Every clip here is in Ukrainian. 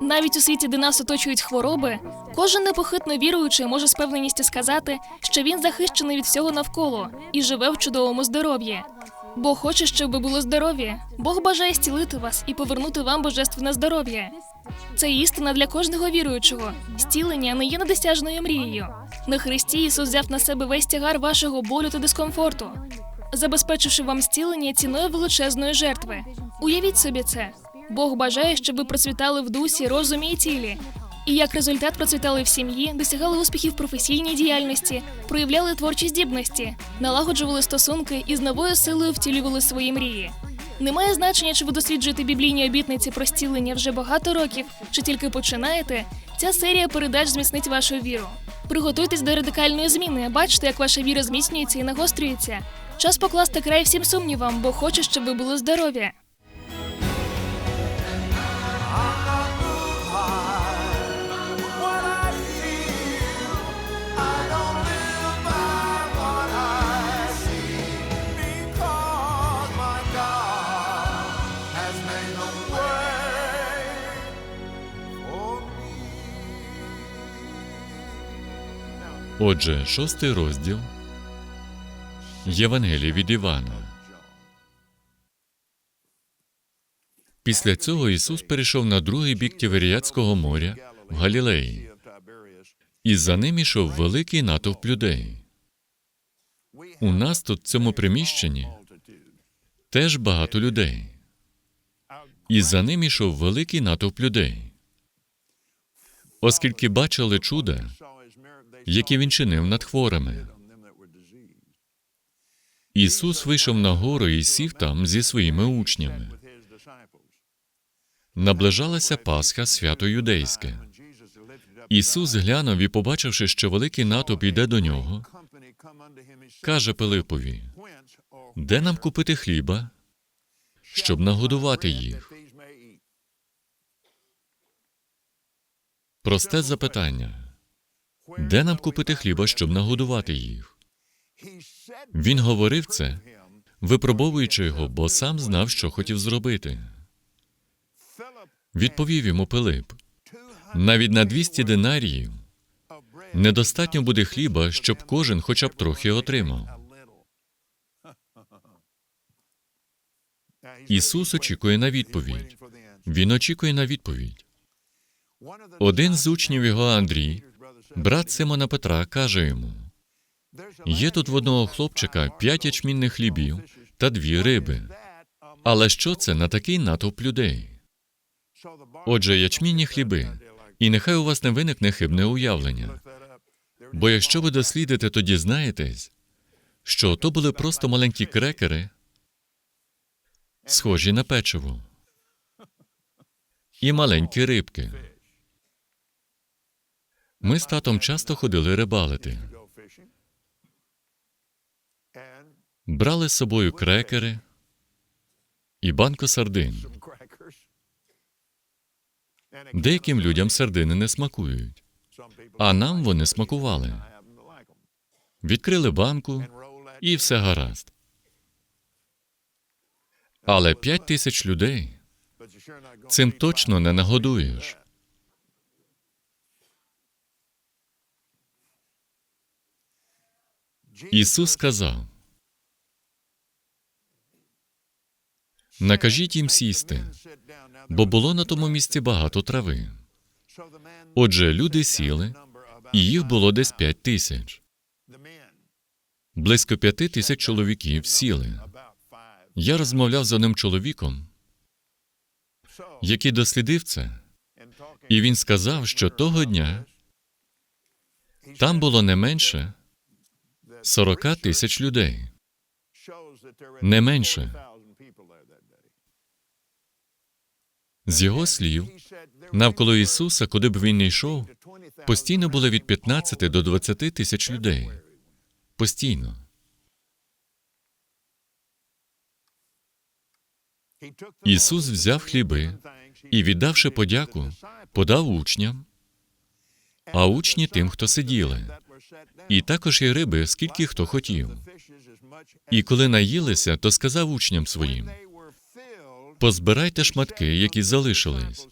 Навіть у світі, де нас оточують хвороби, кожен непохитно віруючий може з певненістю сказати, що він захищений від всього навколо і живе в чудовому здоров'ї. Бог хоче, щоб ви було здорові. Бог бажає зцілити вас і повернути вам божественне здоров'я. Це істина для кожного віруючого. Зцілення не є недосяжною мрією. На Христі Ісус взяв на себе весь тягар вашого болю та дискомфорту, забезпечивши вам зцілення ціною величезної жертви. Уявіть собі це. Бог бажає, щоб ви процвітали в дусі, розумі і тілі. І як результат процвітали в сім'ї, досягали успіхів в професійній діяльності, проявляли творчі здібності, налагоджували стосунки і з новою силою втілювали свої мрії. Немає значення, чи ви досліджуєте біблійні обітниці про зцілення вже багато років, чи тільки починаєте. Ця серія передач зміцнить вашу віру. Приготуйтесь до радикальної зміни. Бачите, як ваша віра зміцнюється і нагострюється. Час покласти край всім сумнівам, бо хоче, щоб ви були здорові. Отже, шостий розділ Євангелія від Івана. Після цього Ісус перейшов на другий бік Тіверіятського моря в Галілеї, і за ним ішов великий натовп людей. У нас тут, в цьому приміщенні, теж багато людей. І за ним ішов великий натовп людей. Оскільки бачили чуда, які він чинив над хворими. Ісус вийшов на гору і сів там зі своїми учнями. Наближалася Пасха свято юдейське. Ісус глянув і, побачивши, що великий натовп йде до нього, каже Пилипові: де нам купити хліба, щоб нагодувати їх? Просте запитання: де нам купити хліба, щоб нагодувати їх? Він говорив це, випробовуючи його, бо сам знав, що хотів зробити. Відповів йому Пилип: навіть на 200 динаріїв недостатньо буде хліба, щоб кожен хоча б трохи отримав. Ісус очікує на відповідь. Він очікує на відповідь. Один з учнів його Андрій, брат Симона Петра, каже йому: є тут в одного хлопчика п'ять ячмінних хлібів та дві риби. Але що це на такий натовп людей? Отже, ячмінні хліби, і нехай у вас не виникне хибне уявлення. Бо якщо ви дослідите, то дізнаєтесь, що то були просто маленькі крекери, схожі на печиво, і маленькі рибки. Ми з татом часто ходили рибалити, брали з собою крекери і банку сардин. Деяким людям сардини не смакують, а нам вони смакували. Відкрили банку і все гаразд. Але п'ять тисяч людей цим точно не нагодуєш. Ісус сказав: Накажіть їм сісти, бо було на тому місці багато трави. Отже, люди сіли, і їх було десь п'ять тисяч. Близько п'яти тисяч чоловіків сіли. Я розмовляв з одним чоловіком, який дослідив це, і він сказав, що того дня там було не менше 40 тисяч людей. Не менше. З його слів, навколо Ісуса, куди б він не йшов, постійно було від 15 до 20 тисяч людей. Постійно. Ісус взяв хліби і, віддавши подяку, подав учням, а учні тим, хто сиділи, і також і риби, скільки хто хотів. І коли наїлися, то сказав учням своїм: позбирайте шматки, які залишились,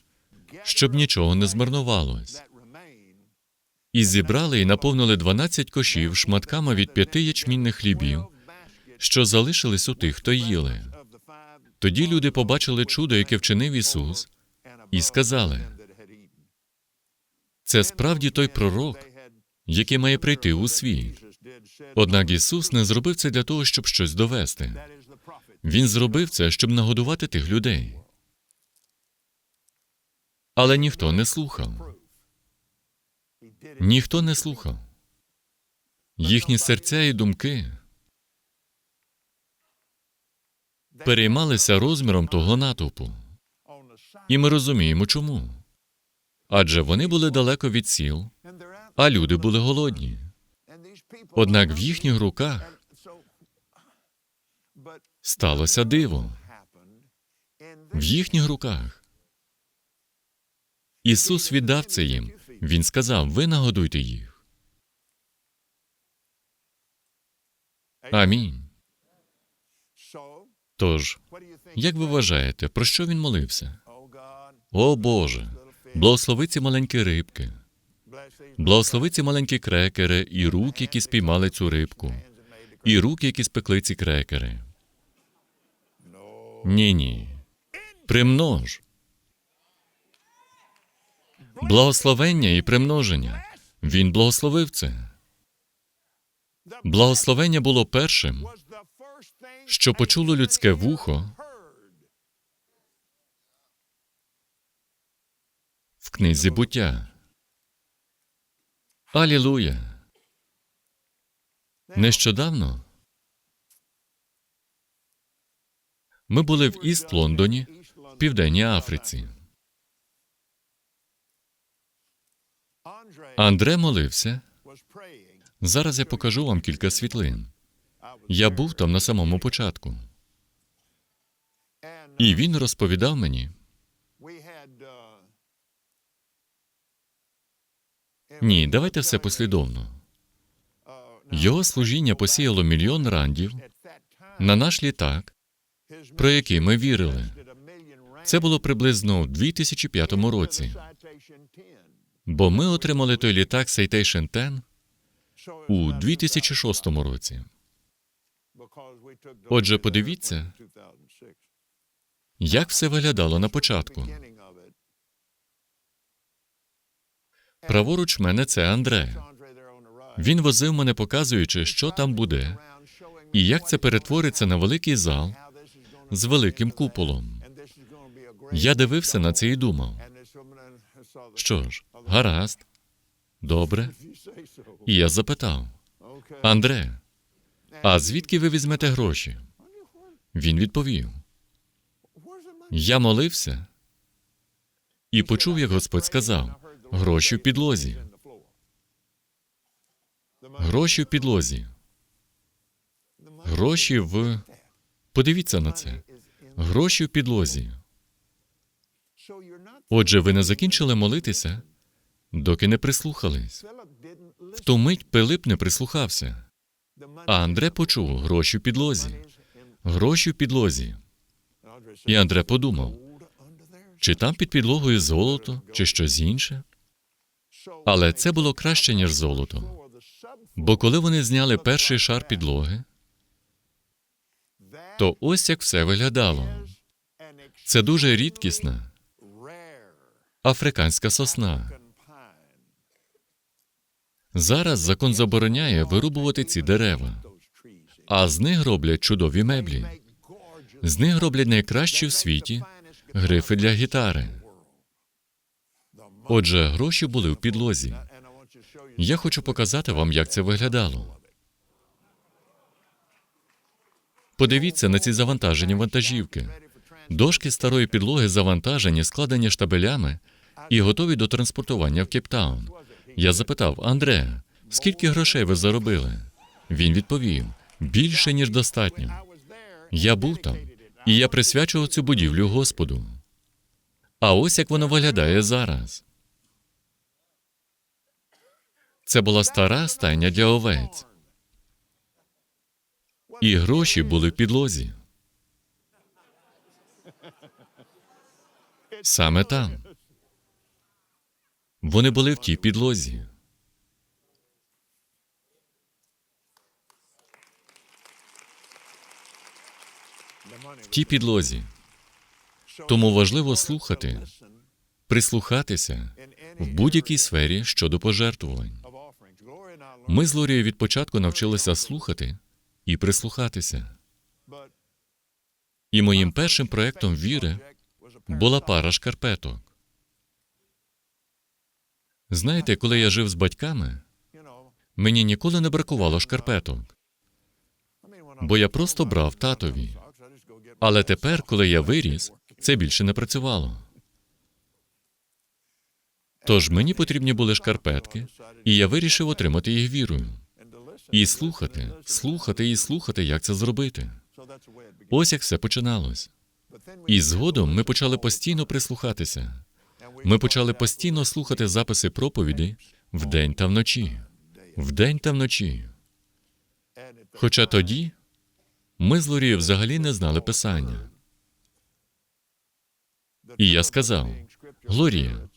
щоб нічого не змарнувалось. І зібрали і наповнили 12 кошів шматками від п'яти ячмінних хлібів, що залишились у тих, хто їли. Тоді люди побачили чудо, яке вчинив Ісус, і сказали: це справді той пророк, який має прийти у світ. Однак Ісус не зробив це для того, щоб щось довести. Він зробив це, щоб нагодувати тих людей. Але ніхто не слухав. Ніхто не слухав. Їхні серця і думки переймалися розміром того натовпу. І ми розуміємо, чому. Адже вони були далеко від сіл, а люди були голодні. Однак в їхніх руках сталося диво. В їхніх руках. Ісус віддав це їм. Він сказав: ви нагодуйте їх. Амінь. Тож, як ви вважаєте, про що він молився? О Боже, благослови ці маленькі рибки, благослови ці маленькі крекери і руки, які спіймали цю рибку, і руки, які спекли ці крекери. Ні, ні. Примнож. Благословення і примноження. Він благословив це. Благословення було першим, що почуло людське вухо в книзі буття. Алілуя! Нещодавно ми були в Іст Лондоні, в Південній Африці. Андре молився. Зараз я покажу вам кілька світлин. Я був там на самому початку, і він розповідав мені. Ні, давайте все послідовно. Його служіння посіяло мільйон рандів на наш літак, про який ми вірили. Це було приблизно у 2005 році, бо ми отримали той літак Citation 10 у 2006 році. Отже, подивіться, як все виглядало на початку. Праворуч мене це Андре. Він возив мене, показуючи, що там буде, і як це перетвориться на великий зал з великим куполом. Я дивився на це і думав, що ж, гаразд, добре. І я запитав: Андре, а звідки ви візьмете гроші? Він відповів: Я молився і почув, як Господь сказав: гроші в підлозі. Гроші в підлозі. Гроші в. Подивіться на це. Гроші в підлозі. Отже, ви не закінчили молитися, доки не прислухались. В ту мить Пилип не прислухався. А Андре почув гроші в підлозі. Гроші в підлозі. І Андре подумав, чи там під підлогою золото, чи щось інше. Але це було краще, ніж золото. Бо коли вони зняли перший шар підлоги, то ось як все виглядало. Це дуже рідкісна африканська сосна. Зараз закон забороняє вирубувати ці дерева, а з них роблять чудові меблі. З них роблять найкращі в світі грифи для гітари. Отже, гроші були в підлозі. Я хочу показати вам, як це виглядало. Подивіться на ці завантажені вантажівки. Дошки старої підлоги завантажені, складені штабелями і готові до транспортування в Кейптаун. Я запитав Андре, скільки грошей ви заробили? Він відповів: більше ніж достатньо. Я був там, і я присвячував цю будівлю Господу. А ось як воно виглядає зараз. Це була стара стайня для овець. І гроші були в підлозі. Саме там. Вони були в тій підлозі. В тій підлозі. Тому важливо слухати, прислухатися в будь-якій сфері щодо пожертвувань. Ми з Лорією від початку навчилися слухати і прислухатися. І моїм першим проектом віри була пара шкарпеток. Знаєте, коли я жив з батьками, мені ніколи не бракувало шкарпеток, бо я просто брав татові. Але тепер, коли я виріс, це більше не працювало. Тож мені потрібні були шкарпетки, і я вирішив отримати їх вірою. І слухати, слухати і слухати, як це зробити. Ось як все починалось. І згодом ми почали постійно прислухатися. Ми почали постійно слухати записи проповідей вдень та вночі. Вдень та вночі. Хоча тоді ми з Лорією взагалі не знали писання. І я сказав: Глорія,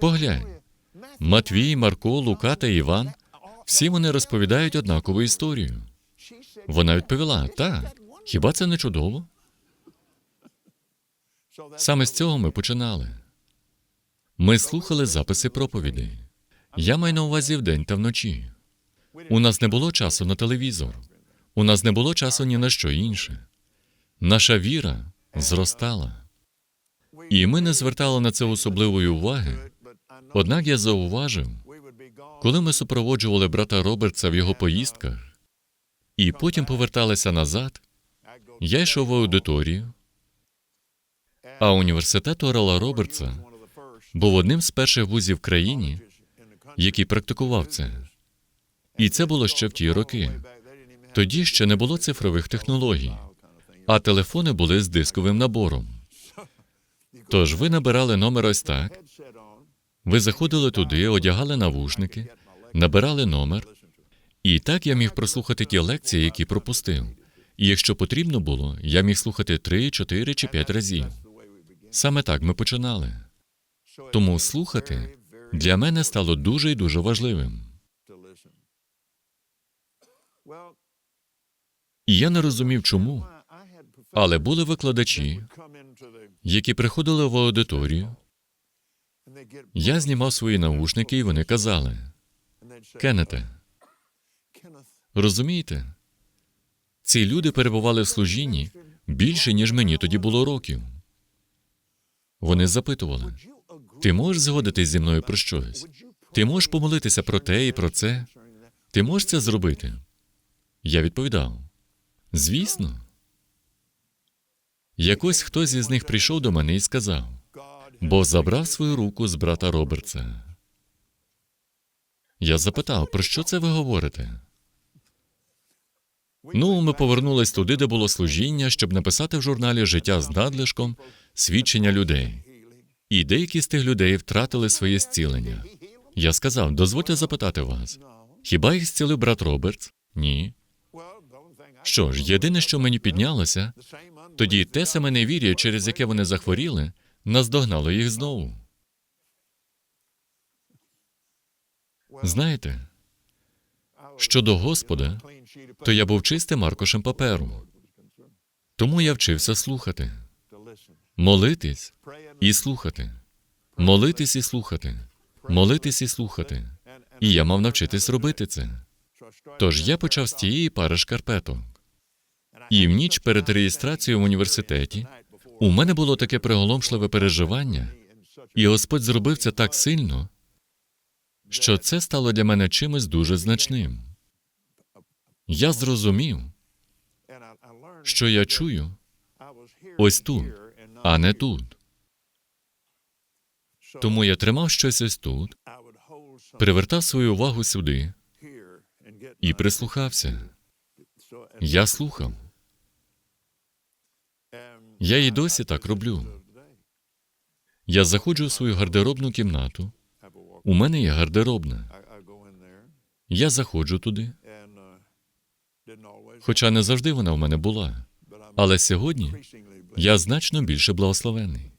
поглянь, Матвій, Марко, Лука та Іван всі вони розповідають однакову історію. Вона відповіла: так, хіба це не чудово? Саме з цього ми починали. Ми слухали записи проповідей. Я маю на увазі вдень та вночі. У нас не було часу на телевізор. У нас не було часу ні на що інше. Наша віра зростала. І ми не звертали на це особливої уваги. Однак я зауважив, коли ми супроводжували брата Робертса в його поїздках і потім поверталися назад, я йшов в аудиторію, а університет Орела Робертса був одним з перших вузів в країні, який практикував це. І це було ще в ті роки. Тоді ще не було цифрових технологій, а телефони були з дисковим набором. Тож ви набирали номер ось так, ви заходили туди, одягали навушники, набирали номер, і так я міг прослухати ті лекції, які пропустив. І якщо потрібно було, я міг слухати три, чотири чи п'ять разів. Саме так ми починали. Тому слухати для мене стало дуже і дуже важливим. І я не розумів, чому, але були викладачі, які приходили в аудиторію. Я знімав свої наушники, і вони казали: Кеннете, розумієте? Ці люди перебували в служінні більше, ніж мені тоді було років. Вони запитували: ти можеш згодитись зі мною про щось? Ти можеш помолитися про те і про це? Ти можеш це зробити? Я відповідав: звісно. Якось хтось із них прийшов до мене і сказав: Бог забрав свою руку з брата Робертса. Я запитав, про що це ви говорите? Ну, ми повернулись туди, де було служіння, щоб написати в журналі Життя з надлишком свідчення людей. І деякі з тих людей втратили своє зцілення. Я сказав: дозвольте запитати вас. Хіба їх зцілив брат Робертс? Ні. Що ж, єдине, що мені піднялося, тоді те саме невір'я, через яке вони захворіли, наздогнало їх знову. Знаєте, щодо Господа, то я був чистим аркушем паперу. Тому я вчився слухати, молитись і слухати, молитись і слухати, молитись і слухати. І я мав навчитись робити це. Тож я почав з тієї пари шкарпеток. І в ніч перед реєстрацією в університеті у мене було таке приголомшливе переживання, і Господь зробив це так сильно, що це стало для мене чимось дуже значним. Я зрозумів, що я чую ось тут, а не тут. Тому я тримав щось ось тут, привертав свою увагу сюди і прислухався. Я слухав. Я і досі так роблю. Я заходжу в свою гардеробну кімнату. У мене є гардеробна. Я заходжу туди, хоча не завжди вона в мене була. Але сьогодні я значно більше благословений.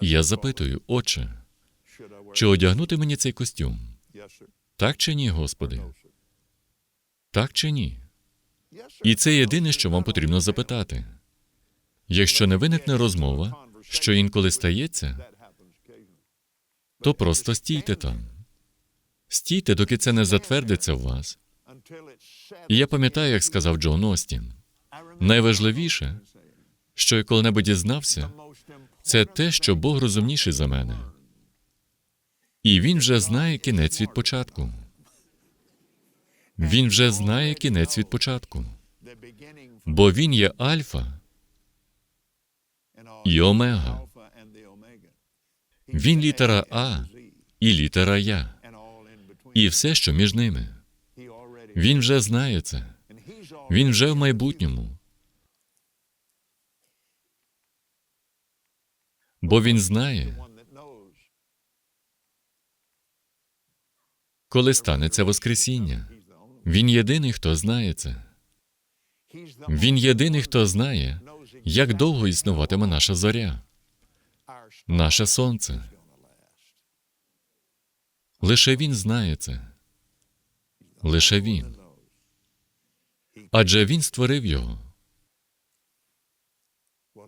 Я запитую, Отче, чи одягнути мені цей костюм? Так чи ні, Господи? Так чи ні? І це єдине, що вам потрібно запитати. Якщо не виникне розмова, що інколи стається, то просто стійте там. Стійте, доки це не затвердиться в вас. І я пам'ятаю, як сказав Джон Остін. Найважливіше, що я коли-небудь дізнався, це те, що Бог розумніший за мене. І він вже знає кінець від початку. Він вже знає кінець від початку. Бо він є Альфа і Омега. Він літера А і літера Я, і все, що між ними. Він вже знає це. Він вже в майбутньому. Бо він знає, коли станеться Воскресіння. Він єдиний, хто знає це. Він єдиний, хто знає, як довго існуватиме наша зоря, наше сонце. Лише він знає це. Лише він. Адже він створив його.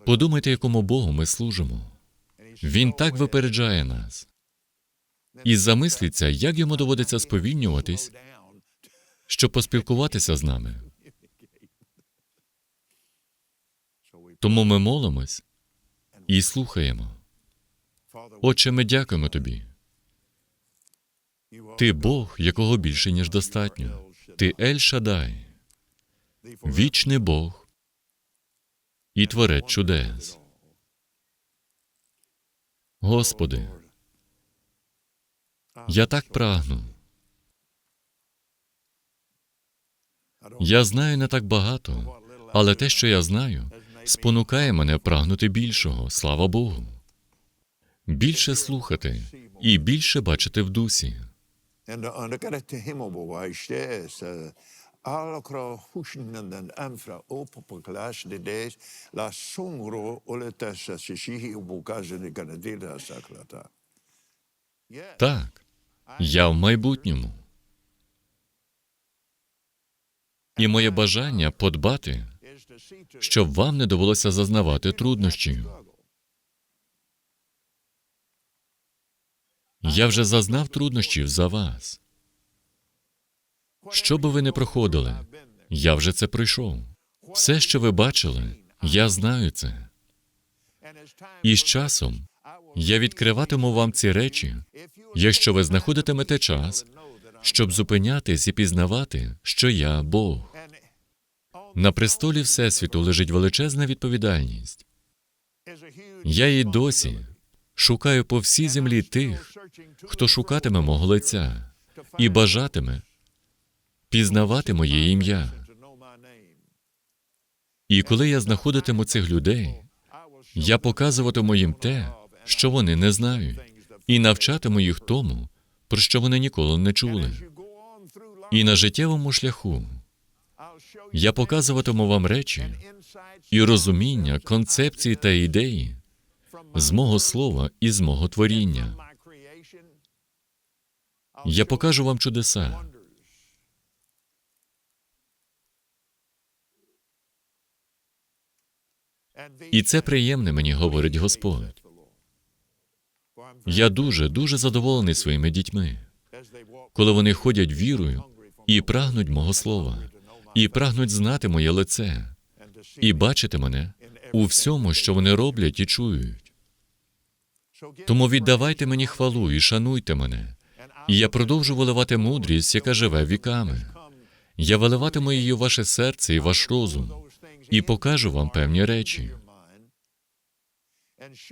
Подумайте, якому Богу ми служимо. Він так випереджає нас. І замисліться, як йому доводиться сповільнюватись, щоб поспілкуватися з нами. Тому ми молимось і слухаємо. Отче, ми дякуємо тобі. Ти Бог, якого більше, ніж достатньо. Ти Ель Шадай, вічний Бог і творець чудес. Господи, я так прагну. Я знаю не так багато, але те, що я знаю, спонукає мене прагнути більшого, слава Богу. Більше слухати і більше бачити в дусі. Так, я в майбутньому. І моє бажання подбати, щоб вам не довелося зазнавати труднощів. Я вже зазнав труднощів за вас. Що би ви не проходили, я вже це пройшов. Все, що ви бачили, я знаю це. І з часом я відкриватиму вам ці речі, якщо ви знаходитимете час, щоб зупинятись і пізнавати, що я Бог. На престолі Всесвіту лежить величезна відповідальність. Я і досі шукаю по всій землі тих, хто шукатиме мого лиця і бажатиме пізнавати моє ім'я. І коли я знаходитиму цих людей, я показуватиму їм те, що вони не знають, і навчатиму їх тому, про що вони ніколи не чули. І на життєвому шляху я показуватиму вам речі і розуміння, концепції та ідеї з мого слова і з мого творіння. Я покажу вам чудеса. І це приємне мені говорить Господь. Я дуже, дуже задоволений своїми дітьми, коли вони ходять вірою і прагнуть мого слова, і прагнуть знати моє лице, і бачити мене у всьому, що вони роблять і чують. Тому віддавайте мені хвалу і шануйте мене, і я продовжу виливати мудрість, яка живе віками. Я виливатиму її у ваше серце і ваш розум, і покажу вам певні речі.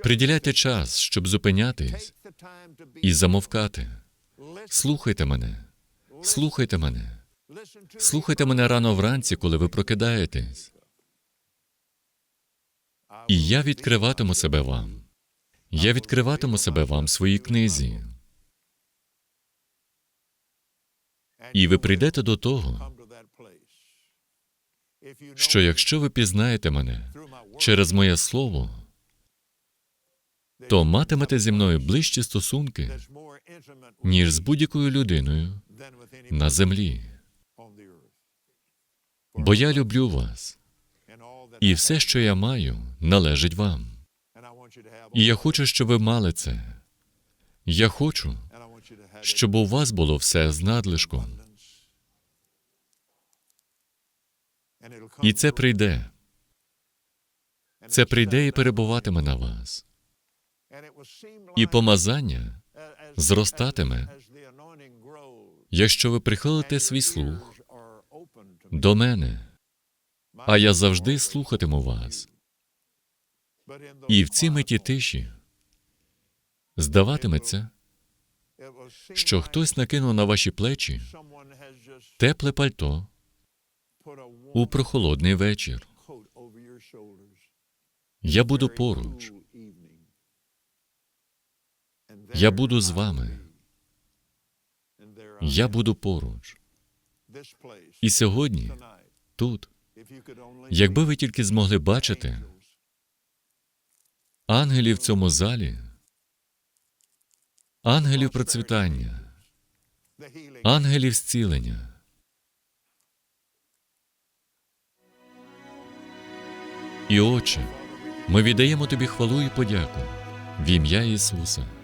Приділяйте час, щоб зупинятись і замовкати. Слухайте мене, слухайте мене, слухайте мене рано вранці, коли ви прокидаєтесь. І я відкриватиму себе вам. Я відкриватиму себе вам в своїй книзі. І ви прийдете до того, що якщо ви пізнаєте мене через моє слово, то матимете зі мною ближчі стосунки, ніж з будь-якою людиною на землі. Бо я люблю вас, і все, що я маю, належить вам. І я хочу, щоб ви мали це. Я хочу, щоб у вас було все з надлишком. І це прийде. Це прийде і перебуватиме на вас. І помазання зростатиме, якщо ви прихилите свій слух до мене, а я завжди слухатиму вас. І в цій миті тиші здаватиметься, що хтось накинув на ваші плечі тепле пальто у прохолодний вечір. Я буду поруч. Я буду з вами. Я буду поруч. І сьогодні, тут, якби ви тільки змогли бачити ангелів в цьому залі, ангелів процвітання, ангелів зцілення. І Отче, ми віддаємо Тобі хвалу і подяку в ім'я Ісуса.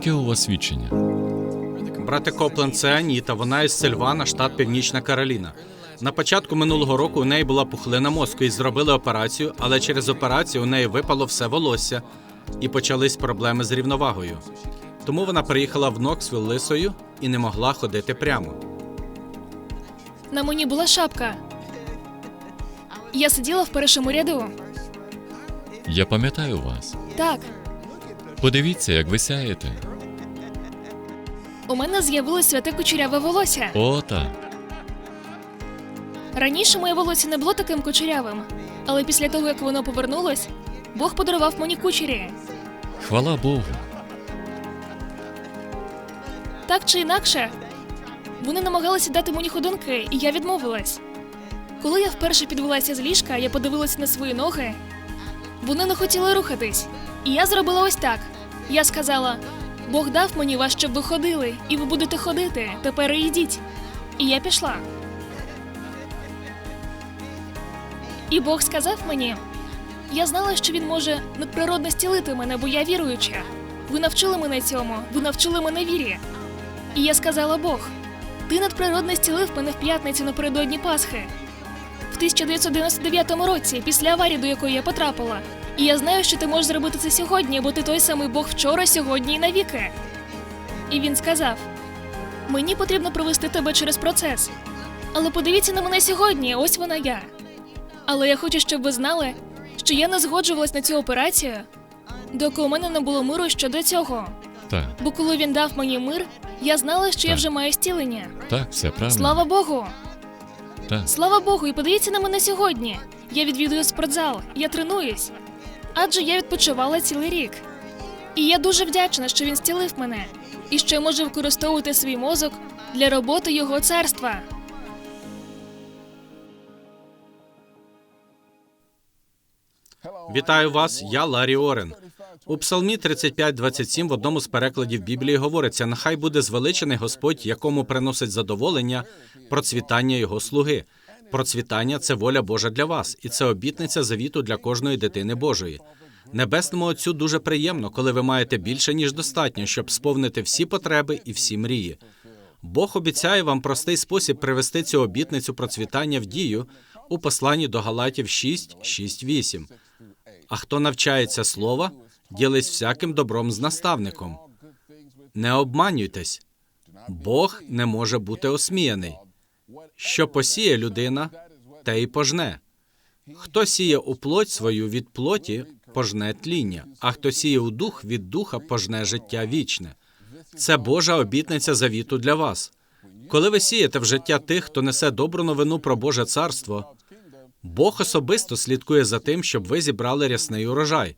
Яке у вас свідчення? Брати Копленд це Аніта, вона із Сильвана, штат Північна Кароліна. На початку минулого року у неї була пухлина мозку і зробили операцію, але через операцію у неї випало все волосся і почались проблеми з рівновагою. Тому вона приїхала в Ноксвіл лисою і не могла ходити прямо. На мені була шапка. Я сиділа в першому ряду. Я пам'ятаю вас. Так, Подивіться, як ви сяєте. у мене з'явилось святе кучеряве волосся. О, так. Раніше моє волосся не було таким кучерявим, але після того, як воно повернулось, Бог подарував мені кучері. Хвала Богу. Так чи інакше, вони намагалися дати мені ходунки, і я відмовилась. Коли я вперше підвелася з ліжка, я подивилася на свої ноги. Вони не хотіли рухатись. І я зробила ось так. Я сказала: Бог дав мені вас, щоб ви ходили, і ви будете ходити. Тепер і йдіть. І я пішла. І Бог сказав мені: я знала, що він може надприродно зцілити мене, бо я віруюча. Ви навчили мене цьому, ви навчили мене вірі. І я сказала Бог, ти надприродно зцілив мене в п'ятницю напередодні Пасхи. В 1999 році, після аварії, до якої я потрапила. І я знаю, що ти можеш зробити це сьогодні, бо ти той самий Бог вчора, сьогодні і навіки. І він сказав: Мені потрібно провести тебе через процес. Але подивіться на мене сьогодні, ось вона я. Але я хочу, щоб ви знали, що я не згоджувалась на цю операцію, доки у мене не було миру щодо цього. Так, Бо коли він дав мені мир, я знала, що я вже маю зцілення. так, все правильно. Слава Богу! Так. Слава Богу, і подивіться на мене сьогодні. Я відвідую спортзал, я тренуюсь адже я відпочивала цілий рік. І я дуже вдячна, що він зцілив мене і що я можу використовувати свій мозок для роботи його царства. Вітаю вас, я Ларі Орен. У Псалмі 35.27 в одному з перекладів Біблії говориться: нехай буде звеличений Господь, якому приносить задоволення, процвітання його слуги. Процвітання це воля Божа для вас, і це обітниця завіту для кожної дитини Божої. Небесному Отцю дуже приємно, коли ви маєте більше ніж достатньо, щоб сповнити всі потреби і всі мрії. Бог обіцяє вам простий спосіб привести цю обітницю процвітання в дію у посланні до Галатів 6, 6, 8. А хто навчається слова, ділись всяким добром з наставником. Не обманюйтесь, Бог не може бути осміяний. Що посіє людина, те й пожне. Хто сіє у плоть свою від плоті, пожне тління, а хто сіє у дух від духа, пожне життя вічне. Це Божа обітниця завіту для вас. Коли ви сієте в життя тих, хто несе добру новину про Боже царство, Бог особисто слідкує за тим, щоб ви зібрали рясний урожай.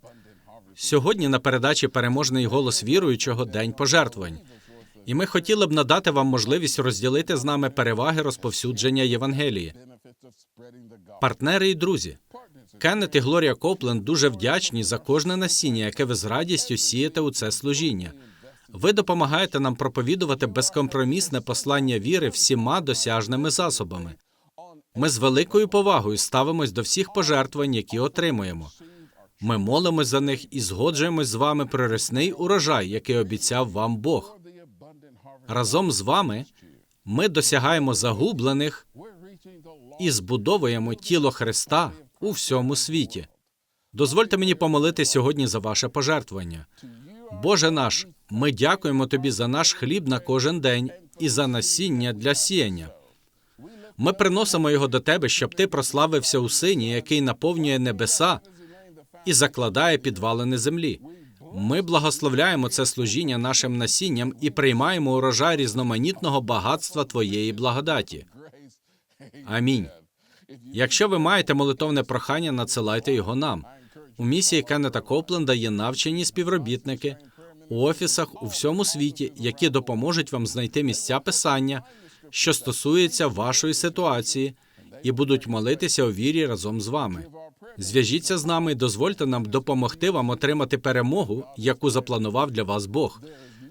Сьогодні на передачі переможний голос віруючого День пожертвувань. І ми хотіли б надати вам можливість розділити з нами переваги розповсюдження Євангелії. Партнери і друзі. Кеннет і Глорія Копленд дуже вдячні за кожне насіння, яке ви з радістю сієте у це служіння. Ви допомагаєте нам проповідувати безкомпромісне послання віри всіма досяжними засобами. Ми з великою повагою ставимось до всіх пожертвувань, які отримуємо. Ми молимось за них і згоджуємось з вами про рясний урожай, який обіцяв вам Бог. Разом з вами ми досягаємо загублених і збудовуємо тіло Христа у всьому світі. Дозвольте мені помолити сьогодні за ваше пожертвування. Боже наш, ми дякуємо тобі за наш хліб на кожен день і за насіння для сіяння. Ми приносимо його до тебе, щоб ти прославився у сині, який наповнює небеса і закладає підвалини землі. Ми благословляємо це служіння нашим насінням і приймаємо урожай різноманітного багатства Твоєї благодаті. Амінь. Якщо ви маєте молитовне прохання, надсилайте його нам. У місії Кеннета Копленда є навчені співробітники у офісах у всьому світі, які допоможуть вам знайти місця писання, що стосується вашої ситуації, і будуть молитися у вірі разом з вами. Зв'яжіться з нами дозвольте нам допомогти вам отримати перемогу, яку запланував для вас Бог.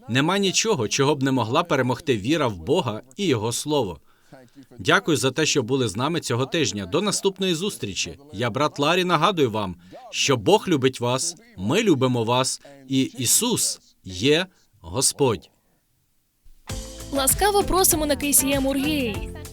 Нема нічого, чого б не могла перемогти віра в Бога і Його Слово. Дякую за те, що були з нами цього тижня. До наступної зустрічі. Я, брат Ларі, нагадую вам, що Бог любить вас, ми любимо вас, і Ісус є Господь. Ласкаво просимо на KCM Ургей.